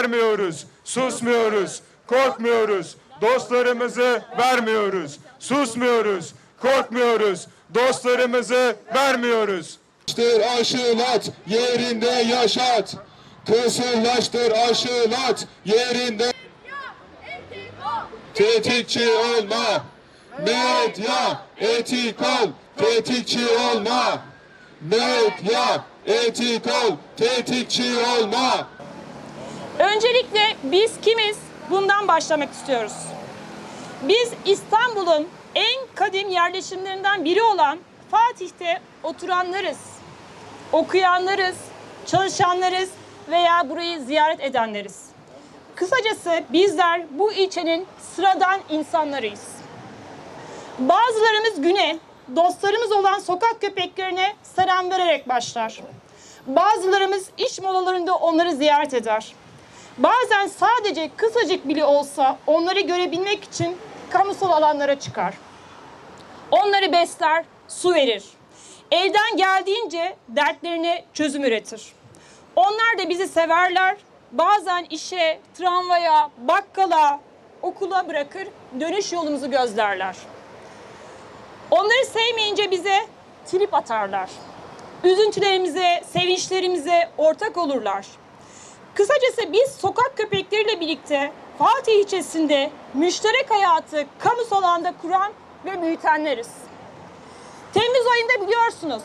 vermiyoruz, susmuyoruz, korkmuyoruz, dostlarımızı vermiyoruz, susmuyoruz, korkmuyoruz, dostlarımızı vermiyoruz. Aşılat, yerinde yaşat. Kısırlaştır aşılat, yerinde tetikçi olma. Medya etik ol, tetikçi olma. Medya etik ol, tetikçi olma. Öncelikle biz kimiz? Bundan başlamak istiyoruz. Biz İstanbul'un en kadim yerleşimlerinden biri olan Fatih'te oturanlarız. Okuyanlarız, çalışanlarız veya burayı ziyaret edenleriz. Kısacası bizler bu ilçenin sıradan insanlarıyız. Bazılarımız güne, dostlarımız olan sokak köpeklerine selam vererek başlar. Bazılarımız iş molalarında onları ziyaret eder. Bazen sadece kısacık bile olsa onları görebilmek için kamusal alanlara çıkar. Onları besler, su verir. Elden geldiğince dertlerine çözüm üretir. Onlar da bizi severler. Bazen işe, tramvaya, bakkala, okula bırakır, dönüş yolumuzu gözlerler. Onları sevmeyince bize trip atarlar. Üzüntülerimize, sevinçlerimize ortak olurlar. Kısacası biz sokak köpekleriyle birlikte Fatih ilçesinde müşterek hayatı kamusal alanda kuran ve büyütenleriz. Temmuz ayında biliyorsunuz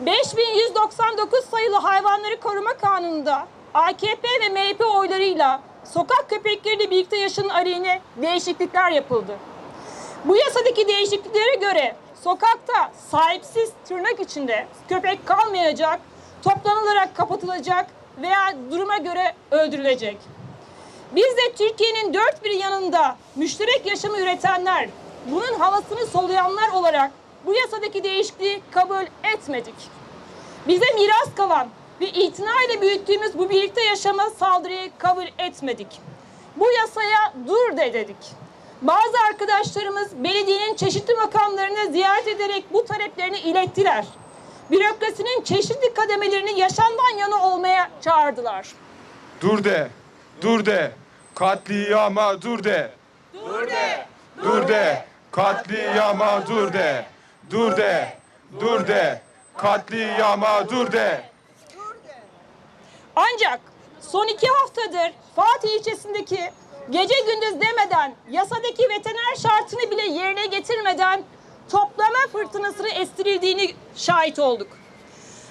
5199 sayılı hayvanları koruma kanununda AKP ve MHP oylarıyla sokak köpekleriyle birlikte yaşanan aleyhine değişiklikler yapıldı. Bu yasadaki değişikliklere göre sokakta sahipsiz tırnak içinde köpek kalmayacak, toplanılarak kapatılacak veya duruma göre öldürülecek. Biz de Türkiye'nin dört bir yanında müşterek yaşamı üretenler, bunun havasını soluyanlar olarak bu yasadaki değişikliği kabul etmedik. Bize miras kalan ve itinayla büyüttüğümüz bu birlikte yaşama saldırıyı kabul etmedik. Bu yasaya dur de dedik. Bazı arkadaşlarımız belediyenin çeşitli makamlarını ziyaret ederek bu taleplerini ilettiler. Bürokrasinin çeşitli kademelerini yaşamdan yana olmaya çağırdılar. Dur de, dur de, katliama dur de. Dur de, dur de, katliama dur de. Dur de, dur de, katliama dur de. Ancak son iki haftadır Fatih ilçesindeki gece gündüz demeden yasadaki veteriner şartını bile yerine getirmeden toplama fırtınasını estirildiğini şahit olduk.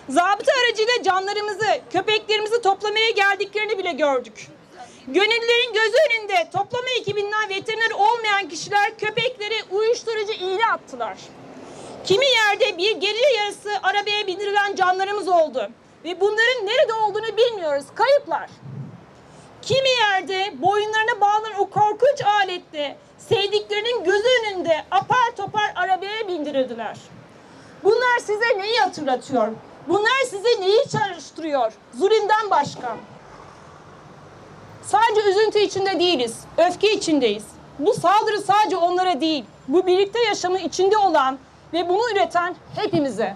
Zabıta aracıyla canlarımızı, köpeklerimizi toplamaya geldiklerini bile gördük. Gönüllülerin gözü önünde toplama ekibinden veteriner olmayan kişiler köpekleri uyuşturucu iğne attılar. Kimi yerde bir gerilla yarısı arabaya bindirilen canlarımız oldu. Ve bunların nerede olduğunu bilmiyoruz. Kayıplar. Kimi yerde boyunlarına bağlanan o korkunç aletle sevdiklerinin gözü önünde apar topar arabaya bindirildiler. Bunlar size neyi hatırlatıyor? Bunlar size neyi çağrıştırıyor? Zulümden başka. Sadece üzüntü içinde değiliz, öfke içindeyiz. Bu saldırı sadece onlara değil, bu birlikte yaşamı içinde olan ve bunu üreten hepimize.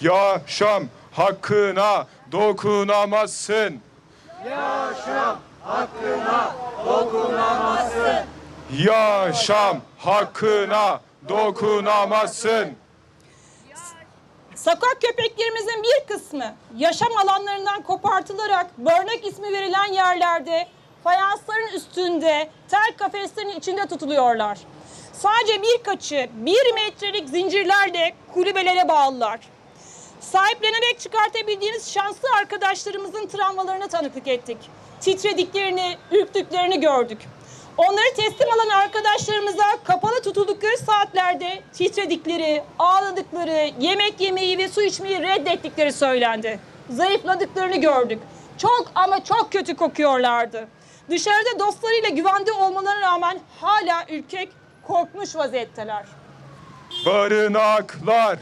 Yaşam hakkına dokunamazsın. Yaşam hakkına dokunamazsın. Sokak köpeklerimizin bir kısmı yaşam alanlarından kopartılarak barınak ismi verilen yerlerde fayansların üstünde tel kafeslerin içinde tutuluyorlar. Sadece birkaçı bir metrelik zincirlerle kulübelere bağlılar. Sahiplenerek çıkartabildiğimiz şanslı arkadaşlarımızın travmalarına tanıklık ettik. Titrediklerini, ürktüklerini gördük. Onları teslim alan arkadaşlarımıza kapalı tutuldukları saatlerde titredikleri, ağladıkları, yemek yemeyi ve su içmeyi reddettikleri söylendi. Zayıfladıklarını gördük. Çok ama çok kötü kokuyorlardı. Dışarıda dostlarıyla güvende olmalarına rağmen hala ürkek, korkmuş vaziyetteler. Barınaklar,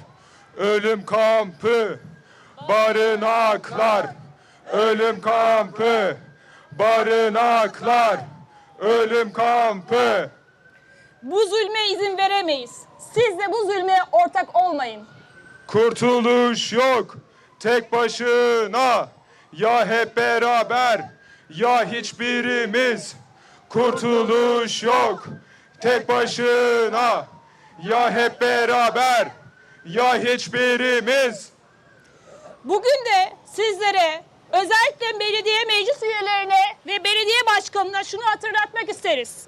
ölüm kampı. Barınaklar, ölüm kampı. Barınaklar, ölüm kampı. Bu zulme izin veremeyiz. Siz de bu zulme ortak olmayın. Kurtuluş yok tek başına ya hep beraber ya hiçbirimiz. Kurtuluş yok tek başına. Ya hep beraber ya hiçbirimiz. Bugün de sizlere özellikle belediye meclis üyelerine ve belediye başkanına şunu hatırlatmak isteriz.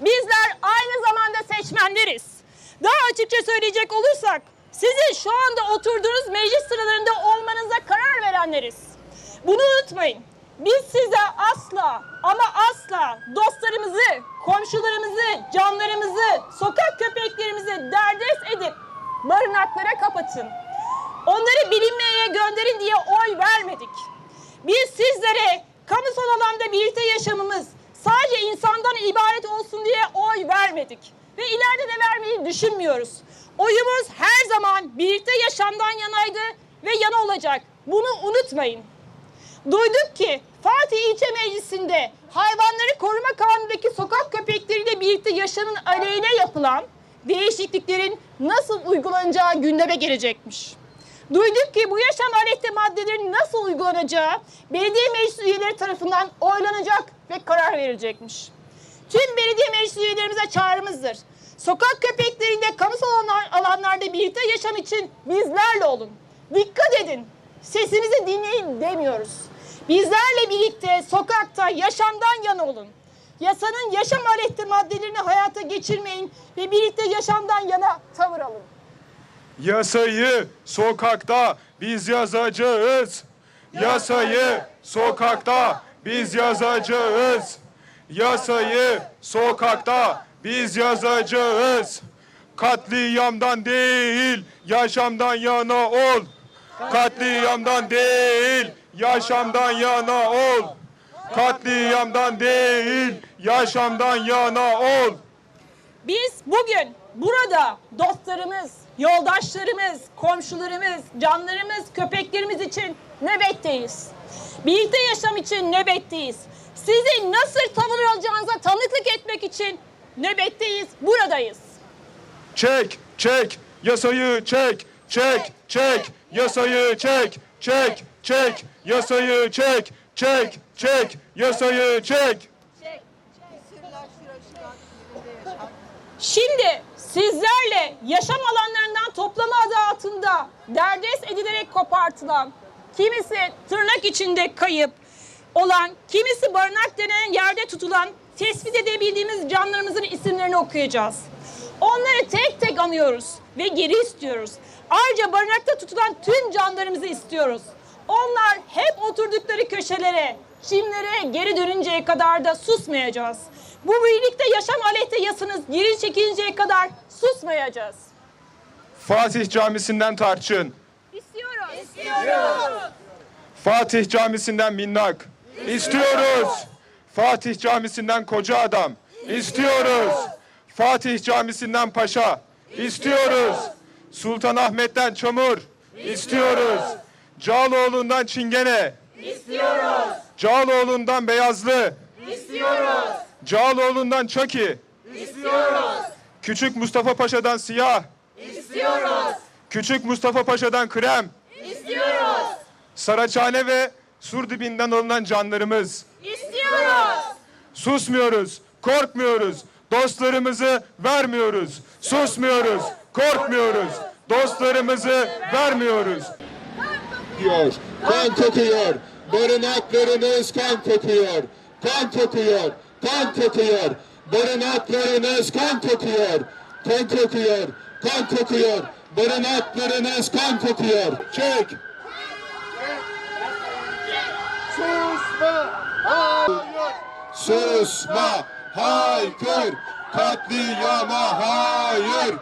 Bizler aynı zamanda seçmenleriz. Daha açıkça söyleyecek olursak sizin şu anda oturduğunuz meclis sıralarında olmanıza karar verenleriz. Bunu unutmayın. Biz size asla ama asla dostlarımızı, komşularımızı, canlarımızı, sokak köpeklerimizi derdest edip barınaklara kapatın. Onları bilinmeye gönderin diye oy vermedik. Biz sizlere kamusal alanda birlikte yaşamımız sadece insandan ibaret olsun diye oy vermedik. Ve ileride de vermeyi düşünmüyoruz. Oyumuz her zaman birlikte yaşamdan yanaydı ve yana olacak. Bunu unutmayın. Duyduk ki Fatih İlçe Meclisi'nde hayvanları koruma kanunundaki sokak köpekleriyle birlikte yaşamın aleyhine yapılan değişikliklerin nasıl uygulanacağı gündeme gelecekmiş. Duyduk ki bu yaşam aleyhte maddelerin nasıl uygulanacağı belediye meclis üyeleri tarafından oylanacak ve karar verilecekmiş. Tüm belediye meclis üyelerimize çağrımızdır. Sokak köpekleriyle kamusal alan- alanlarda birlikte yaşam için bizlerle olun. Dikkat edin. Sesimizi dinleyin demiyoruz. Bizlerle birlikte sokakta yaşamdan yana olun. Yasanın yaşam aleyhte maddelerini hayata geçirmeyin ve birlikte yaşamdan yana tavır alın. Yasayı sokakta biz yazacağız. Yasayı sokakta biz yazacağız. Yasayı sokakta biz yazacağız. Katliamdan değil, yaşamdan yana ol. Katliamdan değil, yaşamdan yana ol. Katliamdan değil, yaşamdan yana ol. Biz bugün burada dostlarımız, yoldaşlarımız, komşularımız, canlarımız, köpeklerimiz için nöbetteyiz. Birlikte yaşam için nöbetteyiz. Sizin nasıl tavır alacağınıza tanıklık etmek için nöbetteyiz, buradayız. Çek, çek, yasayı çek, çek, çek, yasayı çek, çek, çek, yasayı çek, çek, çek, yasayı çek. Şimdi sizlerle yaşam alanlarından toplama adı altında derdest edilerek kopartılan, kimisi tırnak içinde kayıp olan, kimisi barınak denen yerde tutulan, tespit edebildiğimiz canlarımızın isimlerini okuyacağız. Onları tek tek anıyoruz ve geri istiyoruz. Ayrıca barınakta tutulan tüm canlarımızı istiyoruz. Onlar hep oturdukları köşelere, çimlere geri dönünceye kadar da susmayacağız. Bu birlikte yaşam aleyhte yasınız geri çekilinceye kadar susmayacağız. Fatih Camisi'nden Tarçın, İstiyoruz. İstiyoruz. Fatih Camisi'nden Minnak. İstiyoruz. Fatih Camisi'nden Koca Adam. İstiyoruz. Fatih Camisi'nden Paşa. İstiyoruz. Sultanahmet'ten Çamur. İstiyoruz. Cağaloğlu'ndan Çingene. İstiyoruz. Cağaloğlu'ndan Beyazlı. İstiyoruz. Cağaloğlu'ndan Çaki. İstiyoruz. Küçük Mustafa Paşa'dan Siyah. İstiyoruz. Küçük Mustafa Paşa'dan Krem. Saraçhane ve Surdibinden alınan canlarımız. İstiyoruz. Susmuyoruz, korkmuyoruz. Dostlarımızı vermiyoruz. Susmuyoruz, korkmuyoruz. Dostlarımızı vermiyoruz. Kokuyor, kan kokuyor. Barınaklarınız kan kokuyor, kan kokuyor, kan kokuyor. Barınaklarınız kan kokuyor, kan kokuyor, kan kokuyor. Barınaklarınız kan kokuyor. Çek. Susma, hayır. Susma, haykır. Katliama hayır.